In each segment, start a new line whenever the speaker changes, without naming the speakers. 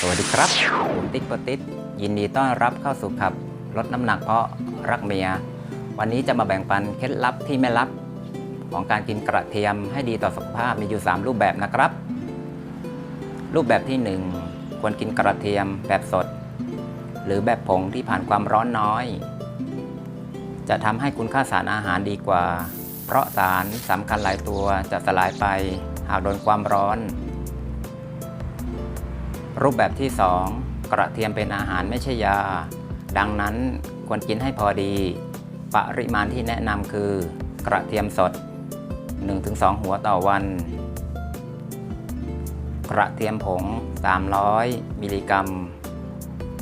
สวัสดีครับผมติ๊กปติ๊ดยินดีต้อนรับเข้าสู่ขับลดน้ำหนักเพราะรักเมีย วันนี้จะมาแบ่งปันเคล็ดลับที่ไม่ลับ ของการกินกระเทียมให้ดีต่อสุขภาพมีอยู่ 3 รูปแบบนะครับ รูปแบบที่ 1 ควรกินกระเทียมแบบสด หรือแบบผงที่ผ่านความร้อนน้อย จะทำให้คุณค่าสารอาหารดีกว่า เพราะสารสำคัญหลายตัวจะสลายไปหากโดนความร้อน รูปแบบที่ 2 กระเทียมเป็นอาหารไม่ใช่ยา ดังนั้นควรกินให้พอดี ปริมาณที่แนะนำคือกระเทียมสด 1-2 หัวต่อวัน กระเทียมผง 300 มิลลิกรัม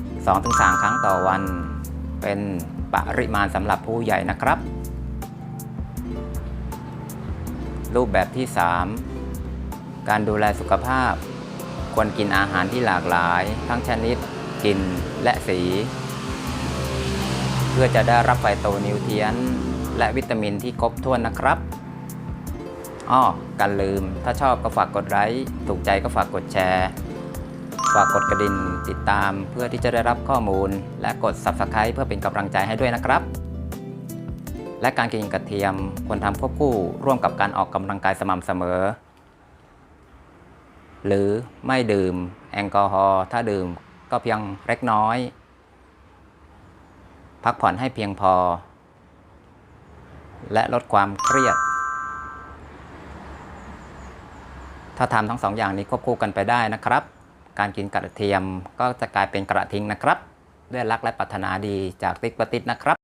2-3 ครั้งต่อวัน เป็นปริมาณสำหรับผู้ใหญ่นะครับ รูปแบบที่ 3 การดูแลสุขภาพ ควรกินอาหารที่หลากหลาย ทั้งชนิดกลิ่นและสี เพื่อจะได้รับไฟโตนิวเทียน และวิตามินที่ครบถ้วนนะครับอ้อกันลืมถ้าชอบก็ฝากกดไลค์ถูกใจก็ฝากกดแชร์ ฝากกดกระดิ่งติดตามเพื่อที่จะได้รับข้อมูล และกด Subscribe เพื่อเป็นกำลังใจให้ด้วยนะครับ และการกินกระเทียมควรทำควบคู่ร่วมกับการออกกำลังกายสม่ำเสมอ หรือไม่ดื่มแอลกอฮอล์ถ้าดื่มก็เพียงเล็กน้อย พักผ่อนให้เพียงพอ และลดความเครียด ถ้าทำทั้งสองอย่างนี้ควบคู่กันไปได้นะครับ การกินกระเทียมก็จะกลายเป็นกระทิงนะครับ ด้วยรักและปรารถนาดีจากติ๊กปะติดนะครับ